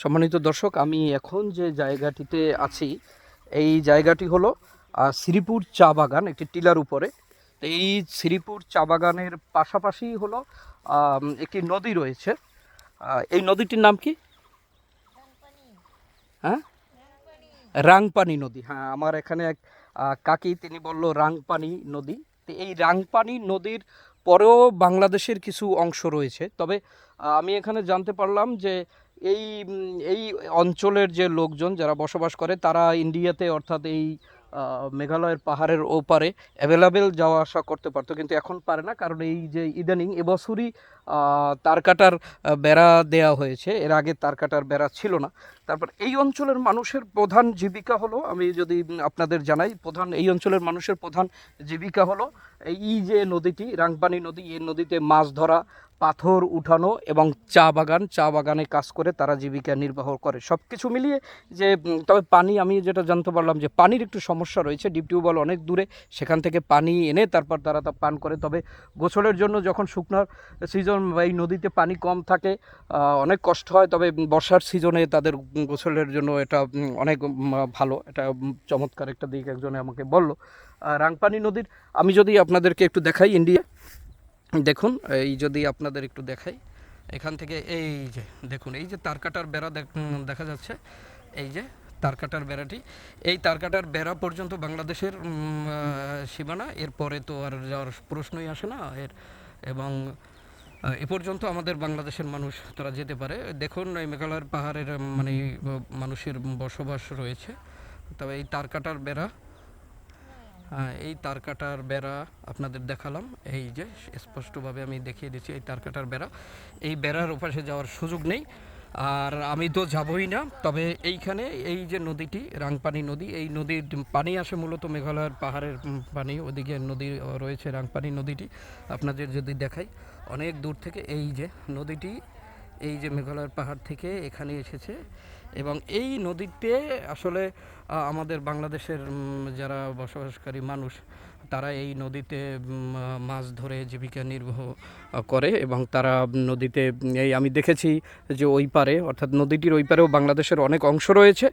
সম্মানিত দর্শক, আমি এখন যে জায়গাটিতে আছি, এই জায়গাটি হলো শ্রীপুর চা বাগান, একটি টিলার উপরে। এই শ্রীপুর চা বাগানের পাশাপাশি হলো একটি নদী রয়েছে। এই নদীটির নাম কি? হ্যাঁ? রাংপানি নদী। হ্যাঁ আমার এখানে এক কাকি, তিনি বলল রাংপানি নদী। তো এই রাংপানি নদীর পরেও বাংলাদেশের কিছু অংশ রয়েছে। তবে আমি এখানে জানতে পারলাম যে এই এই অঞ্চলের যে লোকজন যারা বসবাস করে, তারা ইন্ডিয়াতে অর্থাৎ এই মেঘালয়ের পাহাড়ের ওপারে অ্যাভেলেবেল যাওয়া আসা করতে পারতো, কিন্তু এখন পারে না, কারণ এই যে ইদানিং এবছরই আহ, তার কাটার বেড়া দেয়া হয়েছে। এর আগে তার কাটার বেড়া ছিল না। তারপর এই অঞ্চলের মানুষের প্রধান জীবিকা হলো আমি যদি আপনাদের জানাই প্রধান এই অঞ্চলের মানুষের প্রধান জীবিকা হলো এই যে নদীটি রাংপানি নদী এই নদীতে মাছ ধরা পাথর উঠানো এবং চা বাগান চা বাগানে কাজ করে তারা জীবিকা নির্বাহ করে। সব কিছু মিলিয়ে যে তবে পানি আমি যেটা জানতে পারলাম যে পানির একটু সমস্যা রয়েছে ডিপ টিউবওয়েল অনেক দূরে সেখান থেকে পানি এনে তারপর তারা তা পান করে। তবে গোসলের জন্য যখন শুকনার সিজন এই নদীতে পানি কম থাকে অনেক কষ্ট হয়, তবে বর্ষার সিজনে তাদের গোসলের জন্য এটা অনেক ভালো। এটা চমৎকার একটা দিক একজনে আমাকে বলল। রাংপানি নদীর, আমি যদি আপনাদেরকে একটু দেখাই ইন্ডিয়া, দেখুন, এই যদি আপনাদের একটু দেখাই, এখান থেকে এই যে, দেখুন, এই যে তারকাটার বেড়া দেখ- যাচ্ছে, এই যে তারকাটার বেড়াটি, এই তারকাটার বেড়া পর্যন্ত বাংলাদেশের সীমানা, এরপরে তো আর যাওয়ার প্রশ্নই আসে না, এর, এবং এ পর্যন্ত আমাদের বাংলাদেশের মানুষ তারা যেতে পারে। দেখুন, এই মেঘালয়ের পাহাড়ের মানে মানুষের বসবাস রয়েছে। তবে এই তারকাটার বেড়া এই তারকাটার বেড়া আপনাদের দেখালাম। এই যে, স্পষ্টভাবে আমি দেখিয়ে দিচ্ছি এই তারকাটার বেড়া। এই বেড়ার ওপাশে যাওয়ার সুযোগ নেই। আর আমি তো যাবই না। তবে এইখানে এই যে নদীটি, রাংপানি নদী, এই নদীর পানি আসে মূলত মেঘালয়ের পাহাড়ের পানি। ওদিকে নদী, রয়েছে রাংপানি নদীটি। আপনাদের যদি দেখাই অনেক দূর থেকে এই যে নদীটি, এই যে মেঘালয়ের পাহাড় থেকে এখানে এসেছে এবং এই নদীতে আসলে আমাদের বাংলাদেশের যারা বসবাসকারী মানুষ, তারা এই নদীতে মাছ ধরে জীবিকা নির্বাহ করে এবং তারা নদীতে, এই আমি দেখেছি যে ওই পারে, অর্থাৎ নদীটির ওই পারেও বাংলাদেশের অনেক অংশ রয়েছে।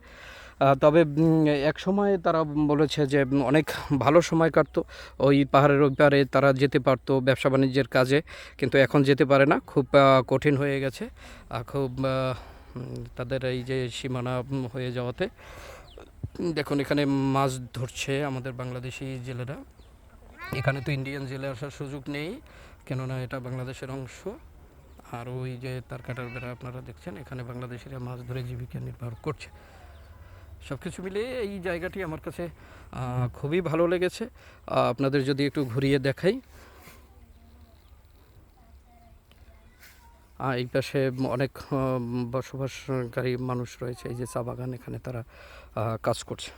তবে এক সময় তারা বলেছে যে অনেক ভালো সময় কাটতো। ওই পাহাড়ের ওই তারা যেতে পারতো ব্যবসা বাণিজ্যের কাজে, কিন্তু এখন যেতে পারে না। খুব কঠিন হয়ে গেছে। খুব তাদের এই যে সীমানা হয়ে যাওয়াতে দেখুন এখানে মাছ ধরছে আমাদের বাংলাদেশি জেলেরা। এখানে তো ইন্ডিয়ান জেলে আসার সুযোগ নেই, কেননা এটা বাংলাদেশের অংশ। আর ওই যে তার কাটার বেড়া আপনারা দেখছেন, এখানে বাংলাদেশিরা মাছ ধরে জীবিকা নির্বাহ করছে। সব কিছু মিলিয়ে এই জায়গাটি আমার কাছে খুবই ভালো লেগেছে। আপনাদের যদি একটু ঘুরিয়ে দেখাই। এই পাশে অনেক বসবাসকারী মানুষ রয়েছে। এই যে চা বাগান, এখানে তারা কাজ করছে।